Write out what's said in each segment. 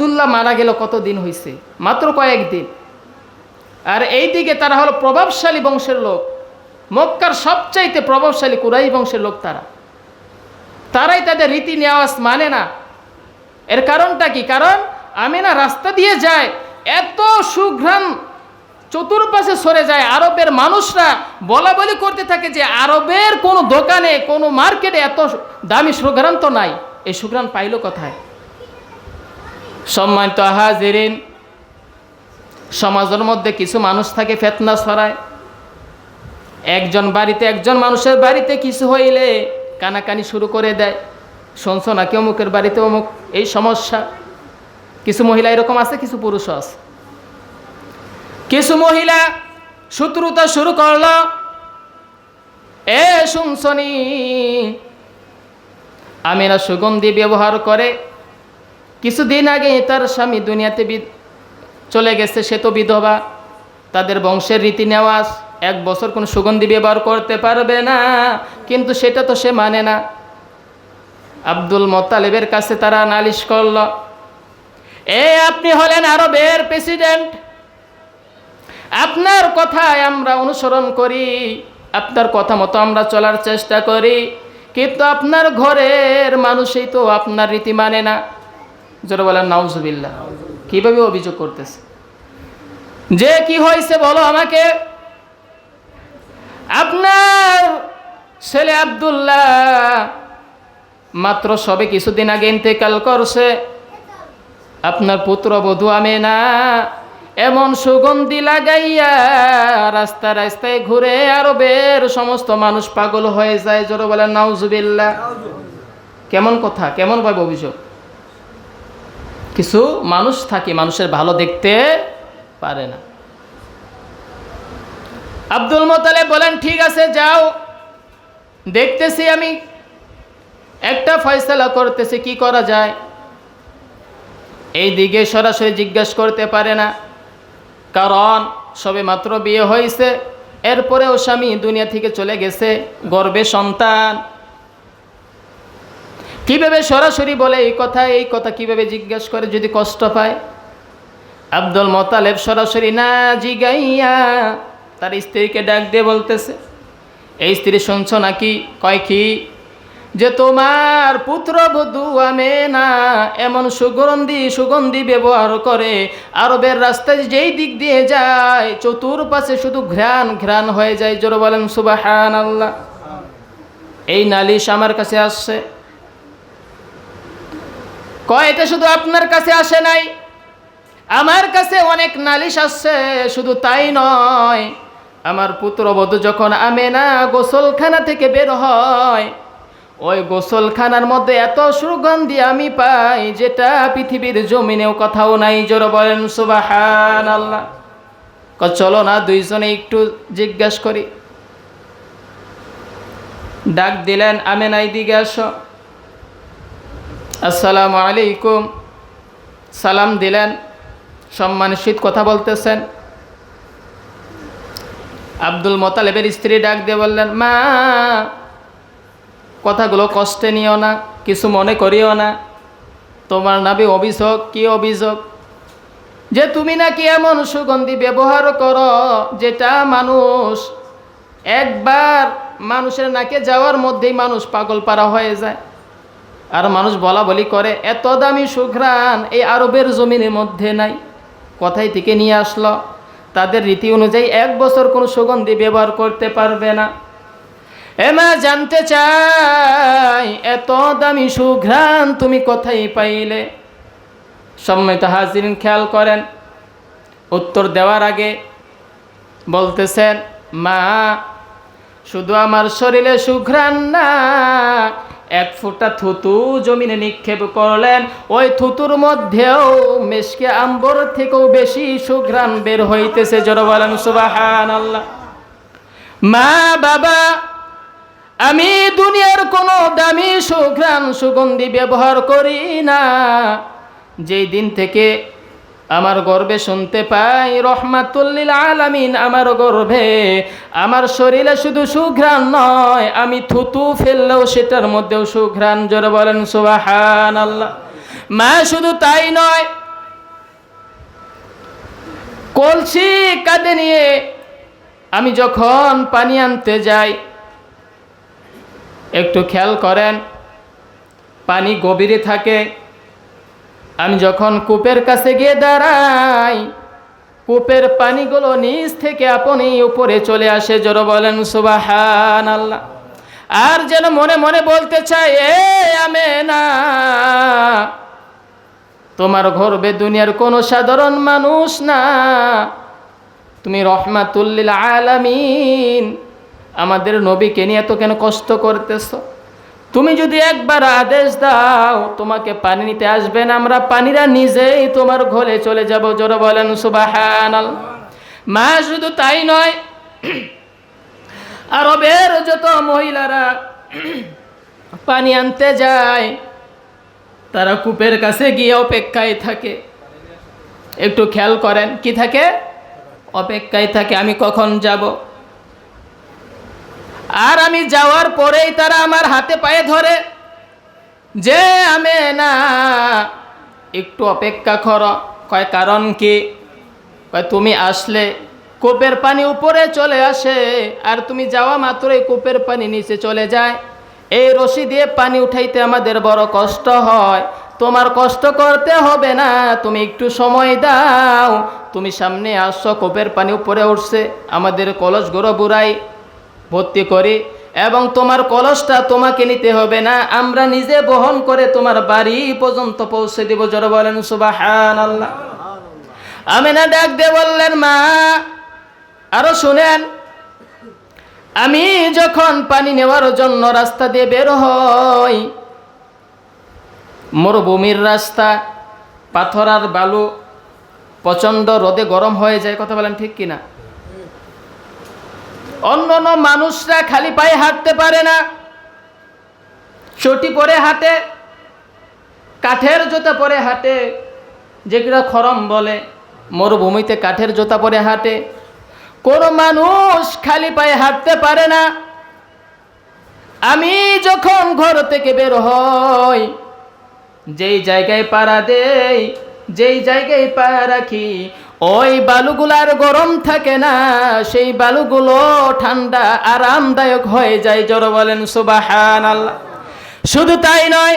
আবদুল্লাহ মারা গেল কতদিন হয়েছে মাত্র কয়েকদিন। আর এই দিকে তারা হলো প্রভাবশালী বংশের লোক। মক্কার সবচাইতে প্রভাবশালী কুরাই বংশের লোক তারা। তারাই তাদের রীতি নেওয়াজ মানে না। এর কারণটা কি? কারণ আমি না রাস্তা দিয়ে যায়, এত সুঘ্রাণ চতুর্পাশে সরে যায়, আরবের মানুষরা বলা বলি করতে থাকে যে আরবের কোনো দোকানে, কোনো মার্কেটে এত দামি সুঘ্রাণ তো নাই। এই সুঘ্রাণ পাইল কোথায়? সম্মানিত হাজিরিন, সমাজের মধ্যে কিছু মানুষ থাকে, ফেতনা ছড়ায়। একজন বাড়িতে, একজন মানুষের বাড়িতে কিছু হইলে কানাকানি শুরু করে দেয়। শুনছো নাকি অমুকের বাড়িতে অমুক এই সমস্যা? কিছু মহিলা এরকম আছে, কিছু পুরুষও আছে। কিছু মহিলা শত্রুতা শুরু করল, এ শুনছনি আমিরা সুগন্ধি ব্যবহার করে কিছুদিন আগে তার স্বামী দুনিয়াতে চলে গেছে, সে তো বিধবা। তাদের বংশের রীতি নেওয়াজ, এক বছর কোনো সুগন্ধি ব্যবহার করতে পারবে না, কিন্তু সেটা তো সে মানে না। আব্দুল মোত্তালেবের কাছে তারা নালিশ করল, এ আপনি হলেন আরবের প্রেসিডেন্ট। আপনার কথায় আমরা অনুসরণ করি, আপনার কথা মতো আমরা চলার চেষ্টা করি, কিন্তু আপনার ঘরের মানুষই তো আপনার রীতি মানে না। জোরে বলেন, নাউজুবিল্লাহ। কীভাবে অভিযোগ করতেছে? যে কি হয়েছে বলো আমাকে। আপনার ছেলে আব্দুল্লাহ মাত্র সবে কিছুদিন আগে ইন্তেকাল করছে। আপনার পুত্র বধূ আমেনা এমন সুগন্ধি লাগাইয়া রাস্তা রাস্তায় ঘুরে আরবের সমস্ত মানুষ পাগল হয়ে যায়। জোরে বলেন নাউজুবিল্লা কেমন কথা কেমন ভাবে অভিযোগ? কিছু মানুষ থাকে, মানুষের ভালো দেখতে পারে না। আব্দুল মোতালে বলেন, ঠিক আছে, যাও। দেখতেছি আমি। একটা ফয়সালা করতেছি, কি করা যায়? এই দিকে সরাসরি জিজ্ঞাসা করতে পারে না। কারণ সবে মাত্র বিয়ে হয়েছে, এরপরেও স্বামী দুনিয়া থেকে চলে গেছে, গর্বে সন্তান। কীভাবে সরাসরি বলে এই কথা এই কথা কীভাবে জিজ্ঞাসা করে যদি কষ্ট পায়? আব্দুল মোতালেব সরাসরি, না জিগাইয়া তার স্ত্রীকে ডাক দিয়ে বলতেছে। এই স্ত্রী শুনছ নাকি? কয় কি? যে তোমার পুত্রবধূ আমে না, এমন সুগন্ধি সুগন্ধি ব্যবহার করে আরবের রাস্তায় যেই দিক দিয়ে যায়, চতুর্পাশে শুধু ঘ্রাণ ঘ্রাণ হয়ে যায়। জোর বলেন সুবাহান আল্লাহ এই নালিশ আমার কাছে আসছে। কয়, এটা শুধু আপনার কাছে আসে নাই? আমার কাছে অনেক নালিশ আসছে, শুধু তাই নয়। আমার পুত্রবধূ যখন আমেনা গোসলখানা থেকে বের হয়, ওই গোসলখানার মধ্যে এত সুগন্ধি আমি পাই, যেটা পৃথিবীর জমিনেও কথাও নাই। জোর বলেন সুবাহান আল্লাহ চলো না, দুইজনে একটু জিজ্ঞাসা করি। ডাক দিলেন আমেনাই দিকে আসো। আসসালামু আলাইকুম। সালাম দিলেন সম্মানসিত কথা বলতেছেন। আব্দুল মোতালেবের স্ত্রী ডাক দিয়ে বললেন, মা, কথাগুলো কষ্টে নিও না, কিছু মনে করিও না। তোমার নাবি অভিযোগ, কি অভিযোগ? যে তুমি নাকি এমন সুগন্ধি ব্যবহার করো, যেটা মানুষ, একবার মানুষের নাকে যাওয়ার মধ্যেই মানুষ পাগল পারা হয়ে যায়। আর মানুষ বলা বলি করে, এত দামি সুঘ্রাণ এই আরবের জমিনের মধ্যে নাই। কথাই থেকে নিয়ে আসলো। তাদের রীতি অনুযায়ী এক বছর কোনো সুগন্ধি ব্যবহার করতে পারবে না। এমা জানতে চাই, এত দামি সুঘ্রাণ তুমি কোথায় পাইলে? সম্মিত হাজিরিন, খেয়াল করেন। উত্তর দেওয়ার আগে বলতেছেন, মা, শুধু আমার শরীরে সুঘ্রাণ না এক ফুটা থুতু জমিনে নিক্ষেপ করলেন। ওই থুতুর মধ্যেও মেশকে আম্বর থেকেও বেশি সুঘ্রাণ বের হইতেছে। জড় বলেন সুবাহান আল্লাহ মা, বাবা, আমি দুনিয়ার কোনো দামি সুঘ্রাণ সুগন্ধি ব্যবহার করি না। যেই দিন থেকে আমার গর্বে শুনতে পাই রহমাতুল্লিল আলামিন আমার গর্বে আমার শরীরে শুধু সুঘ্রাণ নয়, আমি থুতু ফেললেও সেটার মধ্যেও সুঘ্রাণ। জোরে বলেন সুবাহান আল্লাহ মা, শুধু তাই নয়, কলসি কাঁধে নিয়ে আমি যখন পানি আনতে যাই, একটু খেয়াল করেন, পানি গভীরে থাকে আমি যখন কূপের কাছে গিয়ে দাঁড়াই, কূপের পানিগুলো নিচ থেকে আপনি উপরে চলে আসে, জোর বলেন সুবাহান আল্লাহ আর যেন মনে মনে বলতে চাই এ আমে না তোমার গর্বে দুনিয়ার কোনো সাধারণ মানুষ না। তুমি রহমাতুল্লিল আলামিন, আমাদের নবীকে নিয়ে এত কেন কষ্ট করতেছ? তুমি যদি একবার আদেশ দাও, তোমাকে পানি নিতে আসবেন আমরা পানিরা নিজেই তোমার ঘরে চলে যাব। জোরে বলেন সুবাহান মা শুধু তাই নয়, আরবের যত মহিলারা পানি আনতে যায়, তারা কূপের কাছে গিয়ে অপেক্ষায় থাকে। একটু খেয়াল করেন, কি থাকে? অপেক্ষায় থাকে, আমি কখন যাব? আর আমি যাওয়ার পরেই তারা আমার হাতে পায়ে ধরে, যে আমি না, একটু অপেক্ষা কর। কয়, কারণ কি? কয়, তুমি আসলে কূপের পানি উপরে চলে আসে, আর তুমি যাওয়া মাত্রই কূপের পানি নিচে চলে যায়। এই রশি দিয়ে পানি উঠাইতে আমাদের বড় কষ্ট হয়। তোমার কষ্ট করতে হবে না, তুমি একটু সময় দাও। তুমি সামনে আসছো কূপের পানি উপরে উঠছে। আমাদের কলস গরো বুড়াই ভর্তি করি এবং তোমার কলসটা তোমাকে নিতে হবে না। আমরা নিজে বহন করে তোমার বাড়ি পর্যন্ত পৌঁছে দিব। জোর বলেন সুবাহান আল্লাহ আমি না ডাক দিয়ে বললেন, মা, আরও শুনেন। আমি যখন পানি নেওয়ার জন্য রাস্তা দিয়ে বের হই, মরুভূমির রাস্তা, পাথর আর বালু প্রচণ্ড রোদে গরম হয়ে যায়। কথা বলেন ঠিক কিনা? অন্য অন্য মানুষরা খালি পায়ে হাঁটতে পারে না। চটি পরে হাঁটে, কাঠের জুতা পরে হাঁটে যেগুলো খরম বলে, মরুভূমিতে কাঠের জুতা পরে হাঁটে। কোনো মানুষ খালি পায়ে হাঁটতে পারে না। আমি যখন ঘর থেকে বের হই, যেই জায়গায় পাড়া দেই, যেই জায়গায় পা রাখি ওই বালুগুলার গরম থাকে না, সেই বালুগুলো ঠান্ডা, আরামদায়ক হয়ে যায়। জোর বলেন সুবাহান আল্লাহ শুধু তাই নয়,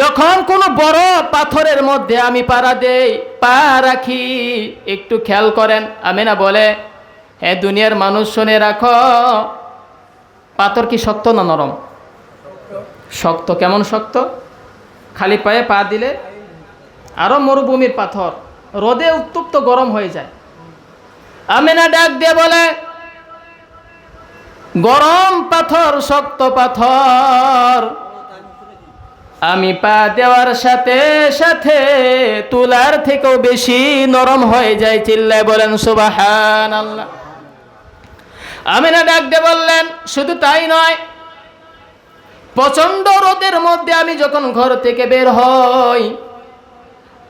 যখন কোনো বড় পাথরের মধ্যে আমি পাড়া দেই, পা রাখি, একটু খেয়াল করেন আমি না বলে হ্যাঁ দুনিয়ার মানুষ, শুনে রাখো, পাথর কি শক্ত না নরম? শক্ত কেমন শক্ত? খালি পায়ে পা দিলে আরও মরুভূমির পাথর। রোদে উত্তপ্ত গরম হয়ে যায়। আমিনা ডাক দিয়ে বলে, গরম পাথর, শক্ত পাথর। আমি পা দেওয়ার সাথে সাথে তুলার থেকেও বেশি নরম হয়ে যায় চিল্লায় বলেন সুবাহান আল্লাহ আমিনা ডাক দিয়ে বললেন, শুধু তাই নয়, প্রচণ্ড রোদের মধ্যে আমি যখন ঘর থেকে বের হই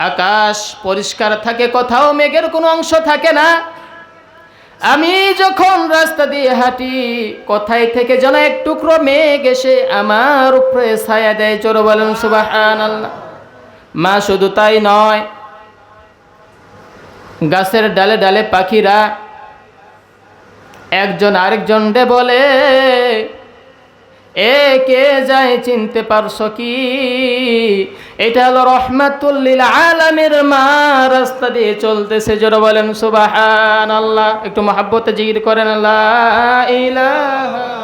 আকাশ পরিষ্কার থাকে, কোথাও মেঘের কোনো অংশ থাকে না। আমি যখন রাস্তা দিয়ে হাঁটি, কোথায় থেকে যেন এক টুকরো মেঘ এসে আমার উপরে ছায়া দেয় চোর বলেন আল্লাহ মা শুধু তাই নয়, গাছের ডালে ডালে পাখিরা একজন আরেকজন ডে বলে এ কে যায় চিনতে পারছ কি? এটা হলো রহমাতুল্লিল আলামের মা রাস্তা দিয়ে চলতেছে। জোর বলেন সুবাহান আল্লাহ একটু মহাব্বতে জিগির করেন আল্লাহ ইলাহা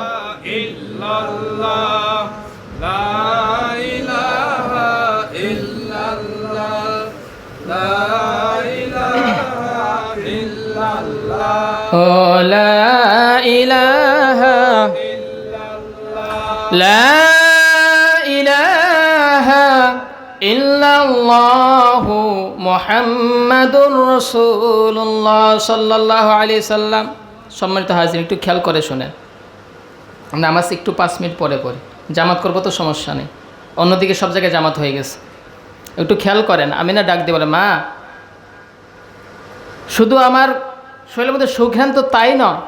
ও লা ইলাহা ইল্লাল্লাহু মুহাম্মাদুর রাসূলুল্লাহ সাল্লাল্লাহু আলাইহি সাল্লাম। সম্মানিত হাজির, একটু খেয়াল করে শুনেন। নামাজ একটু পাঁচ মিনিট পরে পরে জামাত করব তো সমস্যা নেই। অন্যদিকে সব জায়গায় জামাত হয়ে গেছে। একটু খেয়াল করেন আমি না ডাক দিয়ে বলে, মা, শুধু আমার শরীরের মধ্যে সুঘ্রাণ তো তাই নয়।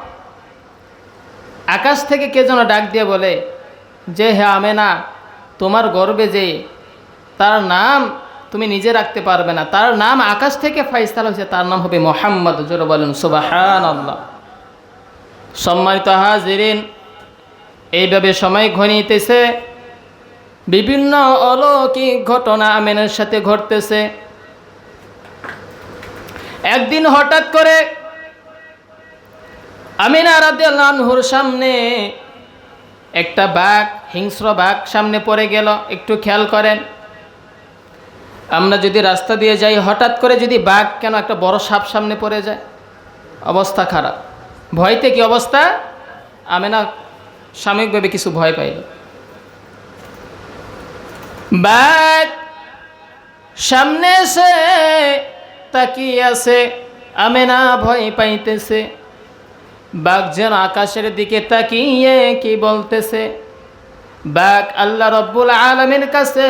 আকাশ থেকে কে যেন ডাক দিয়ে বলে যে হ্যাঁ আমেনা, তোমার গর্বে যে, তার নাম তুমি নিজে রাখতে পারবে না। তার নাম আকাশ থেকে ফাইস্তাল হয়েছে, তার নাম হবে মোহাম্মদ, জোরে বলেন সুবাহান আল্লাহ সম্মানিত হাজিরিন, এইভাবে সময় ঘনিতেছে, বিভিন্ন অলৌকিক ঘটনা আমেনের সাথে ঘটতেছে। একদিন হঠাৎ করে আমিনা রাদিয়াল্লাহুর সামনে একটা বাঘ, হিংস্র বাঘ সামনে পড়ে গেল, একটু খেয়াল করেন। আমরা যদি রাস্তা দিয়ে যাই, হঠাৎ করে যদি বাঘ কেন একটা বড় সাপ সামনে পড়ে যায়? অবস্থা খারাপ। ভয়তে কি অবস্থা? আমি না সাময়িকভাবে কিছু ভয় পাইল। বাঘ সামনে এসে তাকিয়ে আছে, আমেনা ভয় পাইতেছে। বাঘ যেন আকাশের দিকে তাকিয়ে কি বলতেছে? বাঘ আল্লাহ রব্বুল আলমের কাছে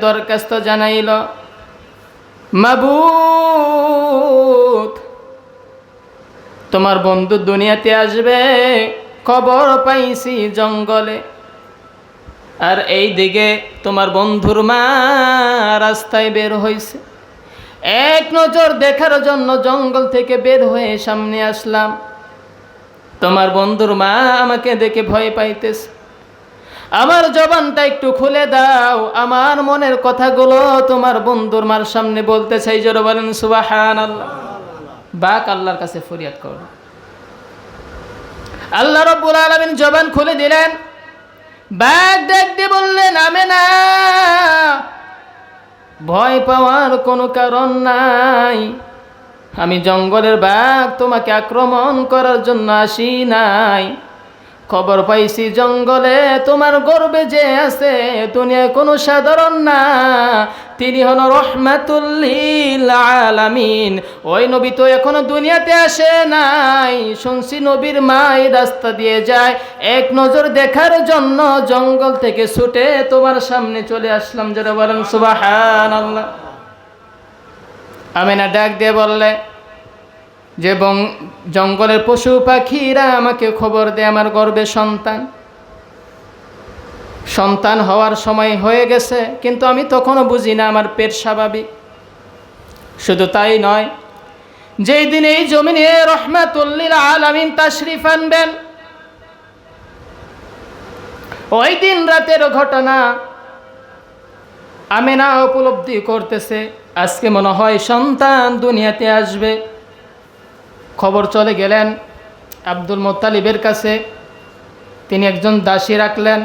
দরখাস্ত জানাইল, মাবুত, তোমার বন্ধু দুনিয়াতে আসবে, খবর পাইছি জঙ্গলে। আর এই দিকে তোমার বন্ধুর মা রাস্তায় বের হয়েছে এক নজর দেখার জন্য জঙ্গল থেকে বের হয়ে সামনে আসলাম। তোমার বন্ধুর মা আমাকে দেখে ভয় পাইতেছে। আমার জবানটা একটু খুলে দাও, আমার মনের কথাগুলো তোমার বন্ধুর মার সামনে বলতে চাই, জোর বলেন সুবাহান আল্লাহ বাক আল্লাহর কাছে ফরিয়াদ কর। আল্লাহ রব্বুল আলমিন জবান খুলে দিলেন। বাঘ ডাক দিয়ে বললেন আমে না ভয় পাওয়ার কোনো কারণ নাই। আমি জঙ্গলের বাঘ তোমাকে আক্রমণ করার জন্য আসি নাই। খবর পাইছি জঙ্গলে তোমার গর্বে যে আছে, দুনিয়ায় কোনো সাধারণ না। তিনি হল রহমাতুল্লিল আলামিন। ওই নবী তো এখনও দুনিয়াতে আসে নাই। শুনছি নবীর মা এই রাস্তা দিয়ে যায়। এক নজর দেখার জন্য জঙ্গল থেকে ছুটে তোমার সামনে চলে আসলাম। যারা বলেন সুবাহান আল্লাহ আমিনা ডাক দিয়ে বললে, যে বং জঙ্গলের পশু পাখিরা আমাকে খবর দেয় আমার গর্বে সন্তান। সন্তান হওয়ার সময় হয়ে গেছে, কিন্তু আমি তখনও বুঝি না আমার পেট স্বাভাবিক। শুধু তাই নয়, যেই দিন এই জমিনে রহমাতুল্লিল আলামিন তাশরিফ আনবেন, ওই দিন রাতের ঘটনা আমেনা উপলব্ধি করতেছে, আজকে মনে হয় সন্তান দুনিয়াতে আসবে। খবর চলে গেলেন আব্দুল মোত্তালিবের কাছে। তিনি একজন দাসী রাখলেন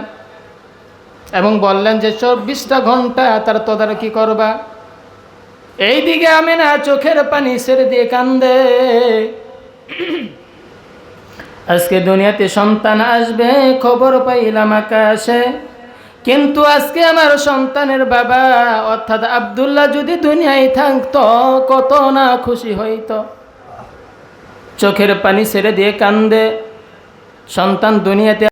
এবং বললেন যে, চব্বিশটা ঘণ্টা তার তদারকি করবা। এই দিকে আমি না চোখের পানি ছেড়ে দিয়ে কান্দে। আজকে দুনিয়াতে সন্তান আসবে, খবর পাইলাম আকাশে। কিন্তু আজকে আমার সন্তানের বাবা, অর্থাৎ আবদুল্লাহ যদি দুনিয়ায় থাকত, কত না খুশি হইত। চোখের পানি ছেড়ে দিয়ে কান্দে। সন্তান দুনিয়াতে